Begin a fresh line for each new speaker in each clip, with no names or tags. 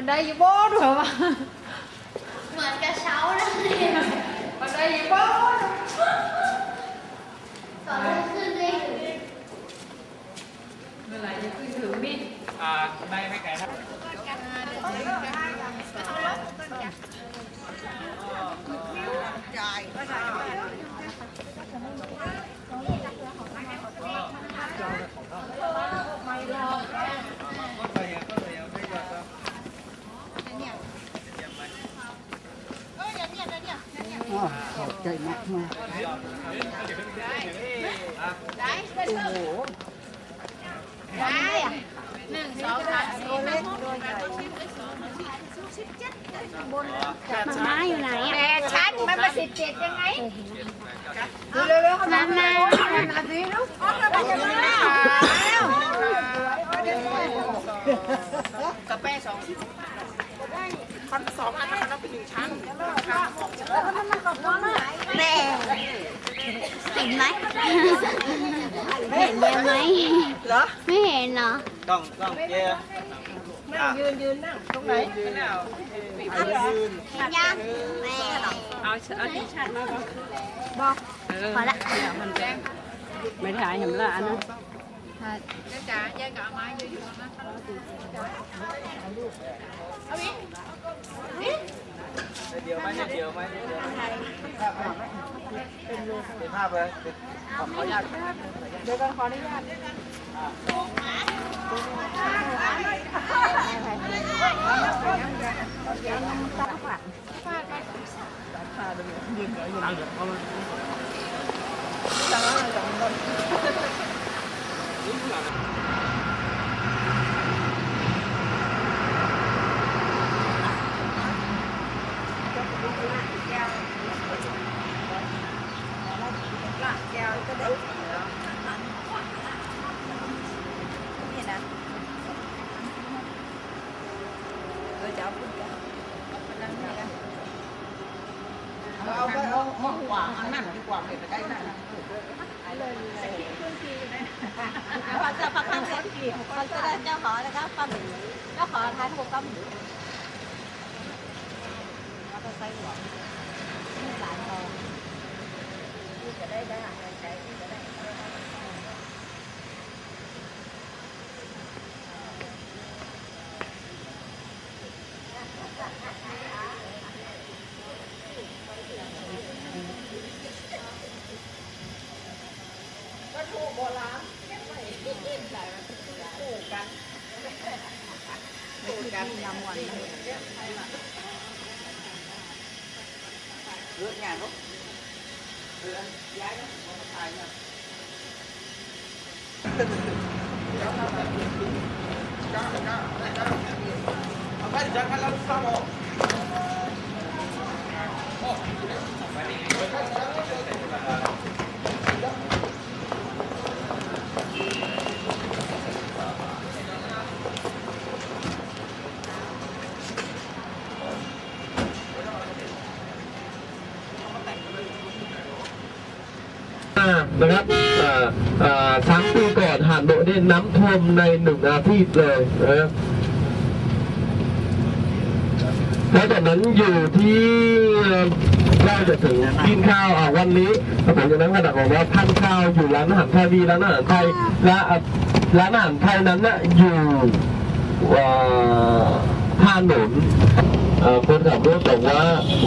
บันไดอยู่บ่ด้วยวะ
เหมือนกระเช้าเลย
บันไดอยู่บ่
ตอนที่ขึ้นเลย
เมื่อไหร่จะขึ้นถึงนี่
อ่าไม่ไม่ไกลครับ
ข อบใจมากมาก
มาม่าอยู่ไหนอะ
แต่ชั้นมันมาสิบเจ็ดยังไง
มาม่า
กาแฟสอง พันสองอันนะครับเป็นหนึ่งชั้น
แม่เห็นไหมเห็นเยอะไหม
เหรอ
ไม่เห็นเหรอ
ต้องต้องเจ๊นั่งยืนยืนนั่งตรงไหนยืนแล้ว
เห็นยังแม่
เอาเอาที่ชั้นมาบ่
บอกพอละ
ไม่ถ่ายเห็นละอันนั้น
เดียวไหมเดียวไหมเดียวเป็นภาพเลยขออนุญาต
เดี๋ยวกันขออนุญาต
เอาไปเอาห้องกว่างอันนั้นดีกว่าไม่ไปใกล้นั่น
พอจะพักข้าง เวทีพอจะได้เจ้าขอแล้วก็ฟังเจ้าขอท้ายถูก ต้องมอเตอร์ไซค์หัวหล นะ
ครับอ่าอ่าสามปีก่อนหาดโบนี่น้ำท่วมในหนึ่งอาทิตย์เลยนะครับแล้วจากนั้นอยู่ที่เราจะถึงกินข้าวอ่าวันนี้ผมจากนั้นขนาดบอกว่าพันข้าวอยู่ร้านอาหารไทยมีร้านอาหารไทยและอะร้านอาหารไทยนั้นน่ะอยู่อ่าท่าหนุนเอ่อคนขับรถบอกว่า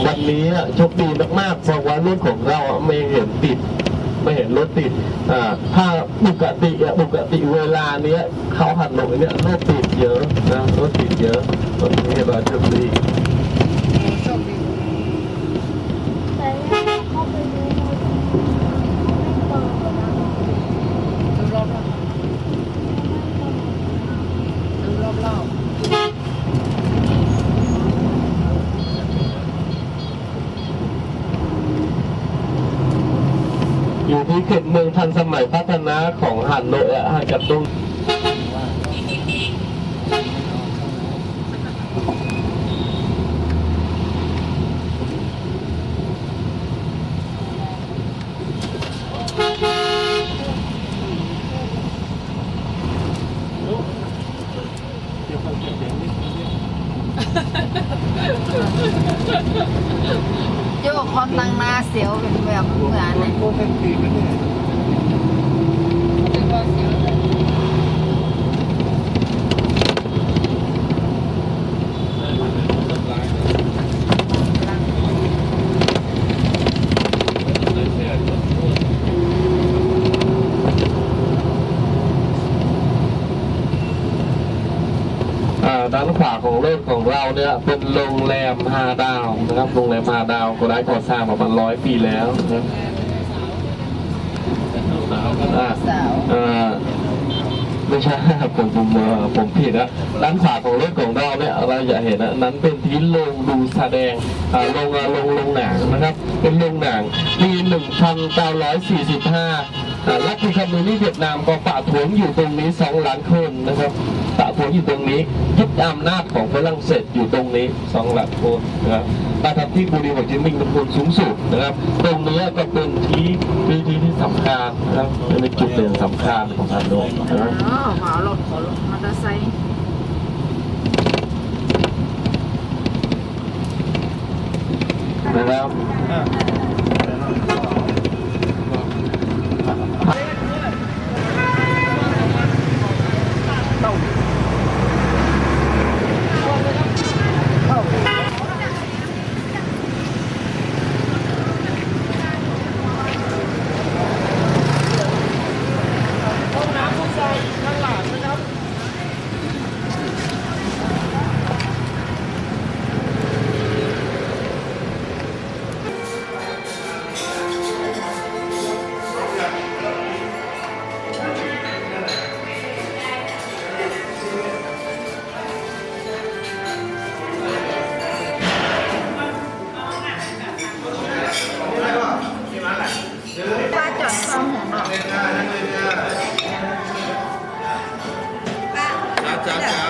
วันนี้อะโชคดีมากๆเพราะว่ารถของเราอะไม่เห็นติด ไม่เห็นรถติดอ่าถ้าปกติอะปกติเวลาเนี้ยเขาหันหลงเนี้ยรถติดเยอะนะรถติดเยอะตรงนี้เราโชคดี
แต่เข้าไปดู
อยู่ที่เมืองทันสมัยพัฒนาของฮันโนยอะห่างจากตรง
โยกความตังนาเสียวเป็นแบบเหมือนเนี่ย
อ่าด้านขวาของรถของ เนี่ยเป็นโรงแรมฮาดาวนะครับโรงแรมฮาดาวก็ได้ก่อสร้างมาประมาณร้อยปีแล้วนะครับอ่า
สาว
ไม่ใช่ผมผมผมผิดนะด้านขวาของรถของเราเนี่ยเราจะเห็นนะนั้นเป็นที่โรงดูแสดงอ่าโรงโรงโรงหนังนะครับ เป็นโรงหนังปี1945อ่า รัฐพิคามือนี่เวียดนามก็ป่าถวงอยู่ตรงนี้สองล้านคนนะครับป่าถวงอยู่ตรงนี้ยึดอำนาจของฝรั่งเศสอยู่ตรงนี้สองล้านคนนะครับมาทำที่บุรีโฮจิมินห์เป็นคนสูงสุดนะครับ ตรงนี้ก็เป็นที่ที่ที่ที่สำคัญนะครับเป็นจุดเด่นสำคัญของฮานอยนะครับ
อ๋อขอรถขอรถมอเตอร์ไซค์
นะครับ
ป้าจอดซ่อมของเรา
จ้าจ้า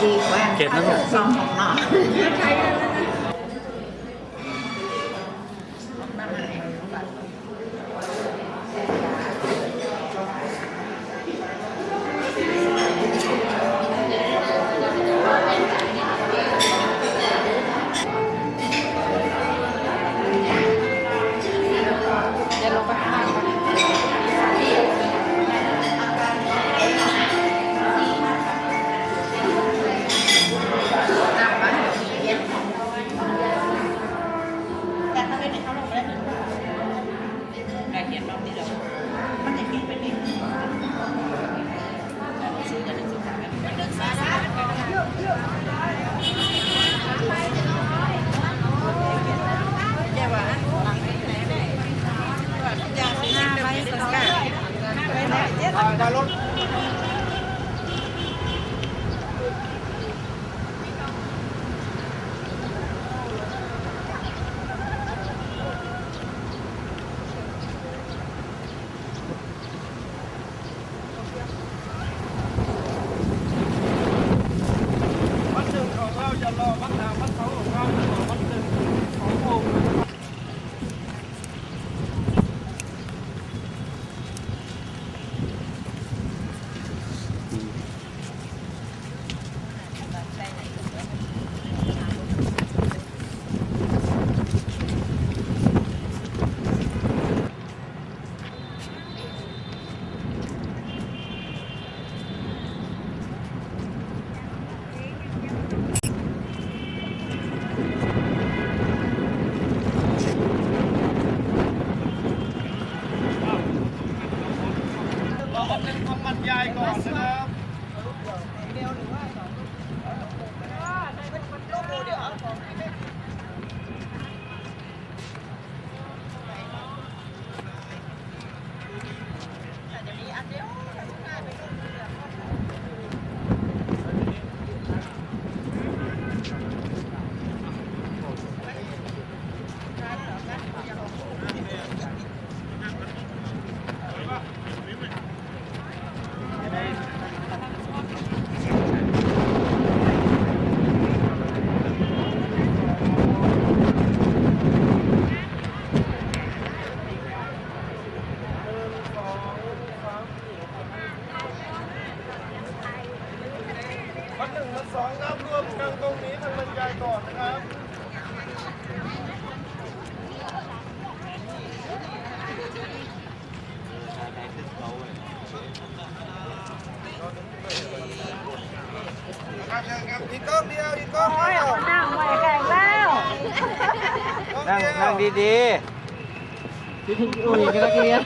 ดีกว่า
เก็บนะ
ป้าจอดซ่อมของเรา
加一个。
นั่ง
นั่ดี
อุ้ยก็เกลียด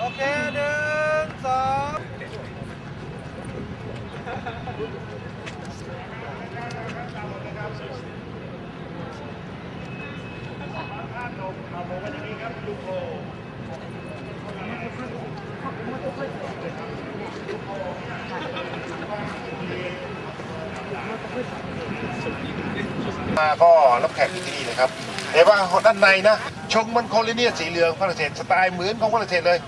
โอเคหนึ่งสอง
มาก็รับแขกที่นี่เลยครับ แต่ว่าด้านในนะชงมันโคลิเนียสีเหลืองฝรั่งเศสสไตล์เหมือนของฝรั่งเศสเลย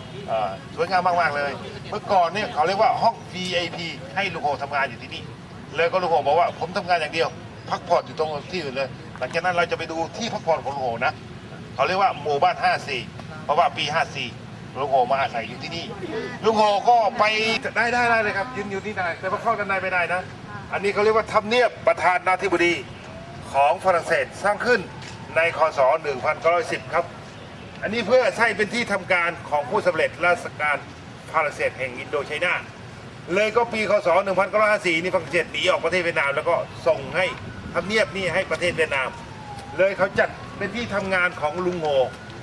สวยงามมากๆเลย เมื่อก่อนเนี่ยเขาเรียกว่าห้อง VIP ให้ลูกโฮทำงานอยู่ที่นี่เลยก็ลูกโฮบอกว่าผมทำงานอย่างเดียว พักผ่อนอยู่ตรงที่อื่นเลย หลังจากนั้นเราจะไปดูที่พักผ่อนของลูกโฮนะเขาเรียกว่าหมู่บ้าน 54 เพราะว่าปี 54ลุงโฮมาอาศัยอยู่ที่นี่ลุงโฮก็ไปได้ได้ได้เลยครับยืนอยู่ที่ได้แต่ว่าเข้าด้านในไม่ได้นะ อันนี้เขาเรียกว่าทำเนียบประธานาธิบดีของฝรั่งเศสสร้างขึ้น ในคศ1910 ครับ อันนี้เพื่อใช้เป็นที่ทำการของผู้สำเร็จราชการฝรั่งเศสแห่งอินโดไชนาเลยก็ปีคศ1954นี่ฝรั่งเศสหนีออกประเทศเวียดนามแล้วก็ส่งให้ทำเนียบนี่ให้ประเทศเวียดนาม เลยเขาจัดเป็นที่ทำงานของลุงโฮ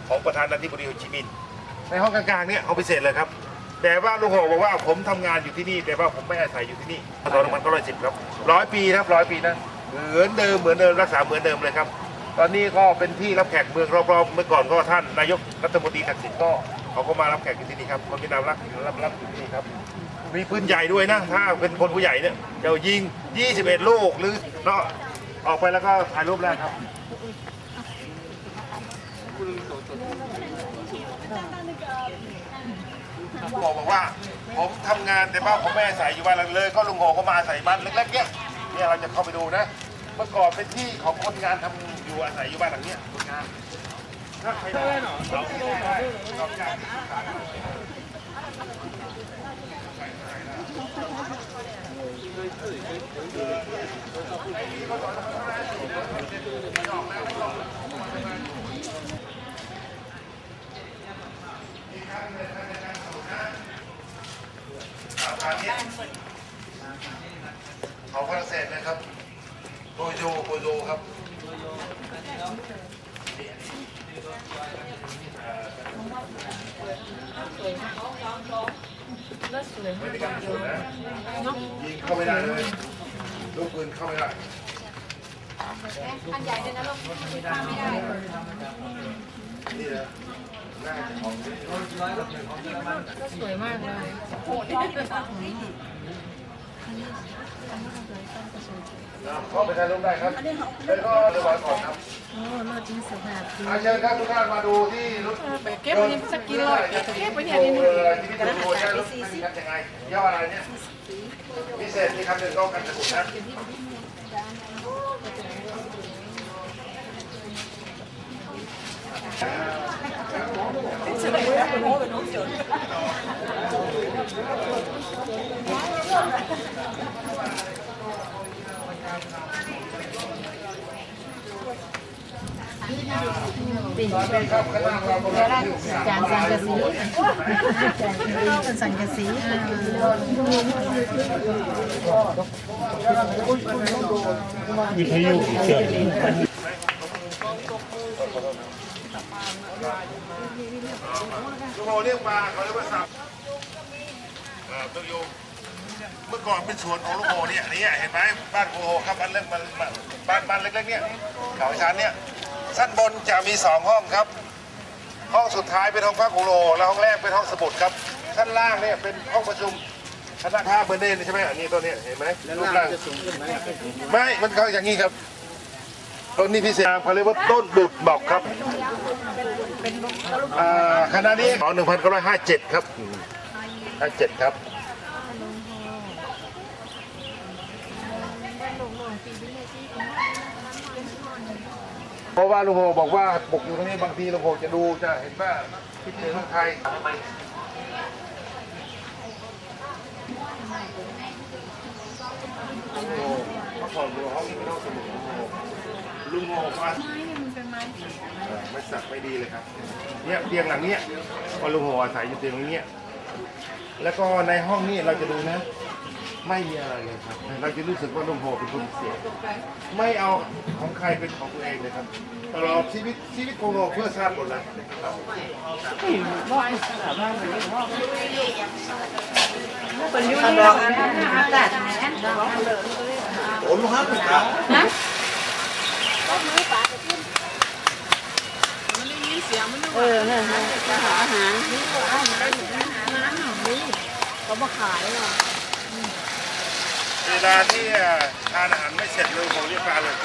ของประธานาธิบดีโฮจิมินห์ในห้องกลางๆเนี่ยเอาพิเศษเลยครับ แต่ว่าลุงโฮบอกว่าผมทำงานอยู่ที่นี่ แต่ว่าผมไม่อาศัยอยู่ที่นี่พศ1910 ครับร้อยปีครับร้อยปีนะเหมือนเดิมเหมือนเดิมรักษาเหมือนเดิมเลยครับ ตอนนี้ก็เป็นที่รับแขกเมืองรอบๆเมื่อก่อนก็ท่านนายกรัฐมนตรีทักษิณก็เขาก็มารับแขกที่นี่ครับคนที่นำรับรับรับอยู่ที่นี่ครับมีปืนใหญ่ด้วยนะถ้าเป็นคนผู้ใหญ่เนี่ยจะยิง 21 ลูกหรือเนาะออกไปแล้วก็ถ่ายรูปแรกครับบอกบอกว่าผมทำงานแต่ว่าผมไม่อาศัยอยู่บ้านหลังเลย ก็ลุงโหก็มาอาศัยบ้านเล็กๆเนี่ยเนี่ยเราจะเข้าไปดูนะ เมื่อก่อนเป็นที่ของคนงานทำอยู่อาศัยอยู่บ้านหลังเนี้ยคนงานถ้าใครได้เราไม่ได้เราจ้างอาคารเนี้ยของฝรั่งเศสนะครับโบโยโบโยครับไม่ได้การสวนนะยิงเข้าไม่ได้เลยลูกปืนเข้าไม่ได้
อันใหญ่เลยนะลูกข้ามไม่ได้
นี่นะน่าจะของ
สวยมากเลย
เข้าไปถ่ายรูปได้ครับแล้วก็เรียบร้อยก่อนครับ
โอ้รถนี่สภาพดี
อาเชิญครับทุกท่านมาดูที่รถ
ไปเก็บไว้นี่สักกิโลเก็บไว้เนี่ยนี่
เออที่พี่ดูใช้รถนี่ครับยังไงย่ออะไรเนี่ยพิเศษที่คำหนึ่งก็กันกระสุนนะ
ติ่ง
ครับคณะเราริหารอยู่
จานสังกะสีเป็นสังกะสี
ลูก โมเรียกมาเขาเรียกว่าสับเอ่อตัวโยมเมื่อก่อนเป็นสวนของลูกโมเนี่ยนี่เห็นไหมบ้านโมโหครับบ้านเล็กบ้านบ้านบ้านเล็กๆเนี่ยเขาชั้นเนี่ยชั้นบนจะมีสองห้องครับ ห้องสุดท้ายเป็นห้องพักโอโลแล้วห้องแรกเป็นห้องสมุดครับชั้นล่างเนี่ยเป็นห้องประชุมคณะข้าเบอร์เดนใช่ไหมอันนี้ตัวเนี้ยเห็นไหมรูปร่างไม่ มันเขาอย่างนี้ครับ ต้นนี้พิเศษเขาเรียกว่าต้นบุดบอกครับอ่าคณะนี้ของหนึ่งพันเก้าร้อยห้าเจ็ดครับห้าเจ็ดครับเพราะว่าลุงโฮบอกว่าปกอยู่ตรงนี้บางทีลุงโฮจะดูจะเห็นว่าคิดถึงใครโอ้เมื่อก่อนดูห้องนี้เป็นห้องสมุด ลุงโหว่าไม้เนี่ยมันเป็นไม้ไม่สักไม่ดีเลยครับ เนี่ยเตียงหลังเนี้ยพอลุงโหอาศัยอยู่เตียงนี้เนี่ยแล้วก็ในห้องนี้เราจะดูนะ ไม่มีอะไรเลยครับ เราจะรู้สึกว่าลุงโหเป็นคนเสีย ไม่เอาของใครเป็นของตัวเองเลยครับตลอดชีวิตชีวิตของโลเพื่อชาติหมดเลย
คนอยู่นี่เราอากา ศ
โอ้ลุงฮัทเป็นครัน
เออเนี่ยจะหาอาหารเขามาขายว่ะ
เวลาที่ทานอาหารไม่เสร็จลุงโหเรียกมาเลย